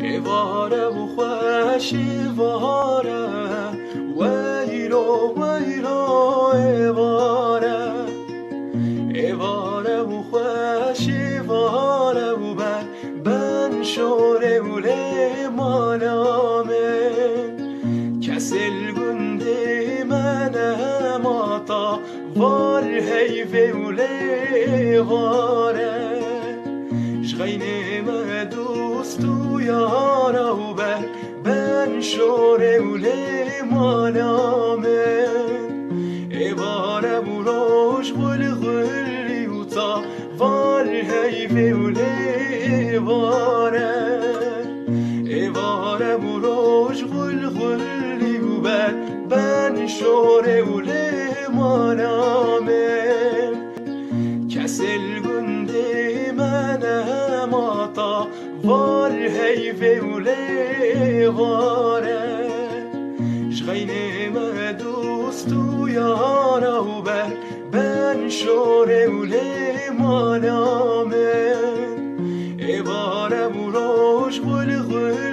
ایواره و خوش ایواره ویلو ویلو ایواره ایواره و خوش ایواره و بر بن شوره و مالامه کسل گنده من ماتا وار هیوه و لیواره. شغینه ما دوست و بر بن شوره و مالامه ایواره و روش غل غلی و تا وار هیوه و لیواره ایواره و روش غل غلی و بن شوره و مالامه ماتا وار هیوه و لیواره شغینه ما دوست و یارا و بر بن شوره و مالامه ایواره و روش غل